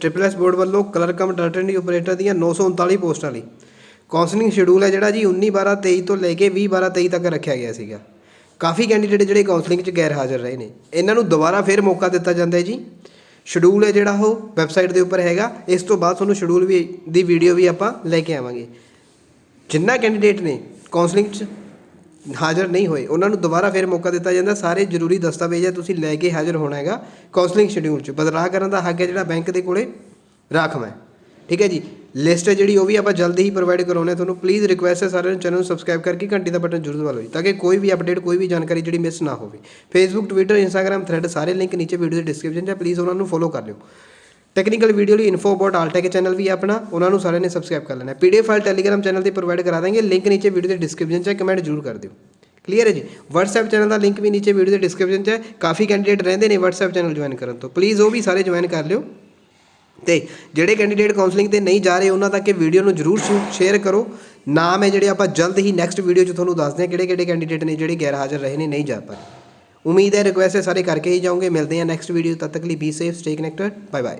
Triple S board ਵੱਲੋਂ clerk cum data entry operator ਦੀਆਂ 939 ਪੋਸਟਾਂ ਲਈ ਕਾਉਂਸਲਿੰਗ ਸ਼ਡਿਊਲ ਹੈ ਜਿਹੜਾ ਜੀ 19 12 23 ਤੋਂ ਲੈ ਕੇ 20 12 23 ਤੱਕ ਰੱਖਿਆ ਗਿਆ ਸੀਗਾ। ਕਾਫੀ ਕੈਂਡੀਡੇਟ ਜਿਹੜੇ ਕਾਉਂਸਲਿੰਗ 'ਚ ਗੈਰ ਹਾਜ਼ਰ ਰਹੇ ਨੇ। ਇਹਨਾਂ ਨੂੰ ਦੁਬਾਰਾ ਫਿਰ ਮੌਕਾ ਦਿੱਤਾ ਜਾਂਦਾ ਹੈ ਜੀ। ਸ਼ਡਿਊਲ ਹੈ ਜਿਹੜਾ ਉਹ ਵੈਬਸਾਈਟ ਦੇ ਉੱਪਰ ਹੈਗਾ। ਇਸ ਤੋਂ ਬਾਅਦ ਤੁਹਾਨੂੰ ਸ਼ਡਿਊਲ ਵੀ ਦੀ ਵੀਡੀਓ ਵੀ ਆਪਾਂ ਲੈ ਕੇ ਆਵਾਂਗੇ। ਜਿੰਨਾ ਕੈਂਡੀਡੇਟ ਨੇ ਕਾਉਂਸਲਿੰਗ 'ਚ ਹਾਜ਼ਰ ਨਹੀਂ ਹੋਏ। ਉਹਨਾਂ ਨੂੰ ਦੁਬਾਰਾ ਫਿਰ ਮੌਕਾ ਦਿੱਤਾ ਜਾਂਦਾ। ਸਾਰੇ ਜ਼ਰੂਰੀ ਦਸਤਾਵੇਜ਼ ਹੈ ਤੁਸੀਂ ਲੈ ਕੇ ਹਾਜ਼ਰ ਹੋਣਾ ਹੈਗਾ ਕਾਉਂਸਲਿੰਗ ਸ਼ਡਿਊਲ 'ਚ। ਬਦਲਾਅ ਕਰਨ ਦਾ ਹੱਕ ਹੈ ਜਿਹੜਾ ਬੈਂਕ ਦੇ ਕੋਲੇ ਰਾਖਵਾਂ ਹੈ। ਠੀਕ ਹੈ ਜੀ? ਲਿਸਟ ਹੈ ਜਿਹੜੀ, ਉਹ ਵੀ ਆਪਾਂ ਜਲਦੀ ਹੀ ਪ੍ਰੋਵਾਈਡ ਕਰਾਉਣੇ ਤੁਹਾਨੂੰ ਪਲੀਜ਼ ਰਿਕੁਐਸਟ ਹੈ ਸਾਰਿਆਂ ਨੂੰ ਚੈਨਲ ਨੂੰ ਸਬਸਕ੍ਰਾਈਬ ਕਰਕੇ ਘੰਟੀ ਦਾ ਬਟਨ ਜ਼ਰੂਰ ਦਬਾ ਲਓ ਜੀ, ਤਾਂ ਕਿ ਕੋਈ ਵੀ ਅਪਡੇਟ ਕੋਈ ਵੀ ਜਾਣਕਾਰੀ ਜਿਹੜੀ ਮਿਸ ਨਾ ਹੋਵੇ। ਫੇਸਬੁੱਕ ਟਵਿੱਟਰ ਇੰਸਟਾਗ੍ਰam ਥ੍ਰੈਡ ਸਾਰੇ ਲਿੰਕ ਨੀਚੇ ਵੀਡੀਓ ਦੇ ਡਿਸਕ੍ਰਿਪਸ਼ਨ 'ਚ ਪਲੀਜ਼ ਉਹਨਾਂ ਨੂੰ ਫੋਲੋ ਕਰ ਲਿਓ। ਟੈਕਨੀਕਲ ਵੀਡੀਓ ਲਈ ਇਨਫੋ ਅਬਾਊਟ ਆਲਟੈਕ ਚੈਨਲ ਵੀ ਹੈ ਆਪਣਾ, ਉਹਨਾਂ ਨੂੰ ਸਾਰਿਆਂ ਨੇ ਸਬਸਕ੍ਰਾਈਬ ਕਰ ਲੈਣਾ ਹੈ। ਪੀਡੀਐਫ ਫਾਈਲ ਟੈਲੀਗ੍ਰਾਮ ਚੈਨਲ ਤੇ ਪ੍ਰੋਵਾਈਡ ਕਰਾ ਦਾਂਗੇ ਲਿੰਕ ਨੀਚੇ ਵੀਡੀਓ ਦੇ ਡਿਸਕ੍ਰਿਪਸ਼ਨ 'ਚ ਹੈ ਕਮੈਂਟ ਜ਼ਰੂਰ ਕਰ ਦਿਓ। ਕਲੀਅਰ ਹੈ ਜੀ? WhatsApp ਚੈਨਲ ਦਾ ਲਿੰਕ ਵੀ ਨੀਚੇ ਵੀਡੀਓ ਦੇ ਡਿਸਕ੍ਰਿਪਸ਼ਨ 'ਚ ਹੈ। ਕਾਫੀ ਕੈਂਡੀਡੇਟ ਰਹਿੰਦੇ ਨੇ WhatsApp ਚੈਨਲ ਜੁਆਇਨ ਕਰਨ ਤੋਂ। ਪਲੀਜ਼ ਉਹ ਵੀ ਸਾਰੇ ਜੁਆਇਨ ਕਰ ਲਿਓ। ਤੇ ਜਿਹੜੇ ਕੈਂਡੀਡੇਟ ਕਾਉਂਸਲਿੰਗ ਤੇ ਨਹੀਂ ਜਾ ਰਹੇ, ਉਹਨਾਂ ਤੱਕ ਇਹ ਵੀਡੀਓ ਨੂੰ ਜਰੂਰ ਸ਼ੇਅਰ ਕਰੋ। ਨਾਮ ਹੈ ਜਿਹੜੇ ਆਪਾਂ ਜਲਦ ਹੀ ਨੈਕਸਟ ਵੀਡੀਓ 'ਚ ਤੁਹਾਨੂੰ ਦੱਸਦੇ ਹਾਂ ਕਿਹੜੇ ਕਿਹੜੇ ਕੈਂਡੀਡੇਟ ਨੇ ਜਿਹੜੇ ਗੈਰ ਹਾਜ਼ਰ ਰਹੇ ਨੇ, ਨਹੀਂ ਜਾ ਪਾਏ ਉਮੀਦ ਹੈ ਰਿਕੁਐਸਟ ਹੈ ਸਾਰੇ ਕਰਕੇ ਹੀ ਜਾਓਗੇ। ਮਿਲਦੇ ਹਾਂ ਨੈਕਸਟ ਵੀਡੀਓ ਤਦ ਤੱਕ ਲਈ be safe stay connected bye bye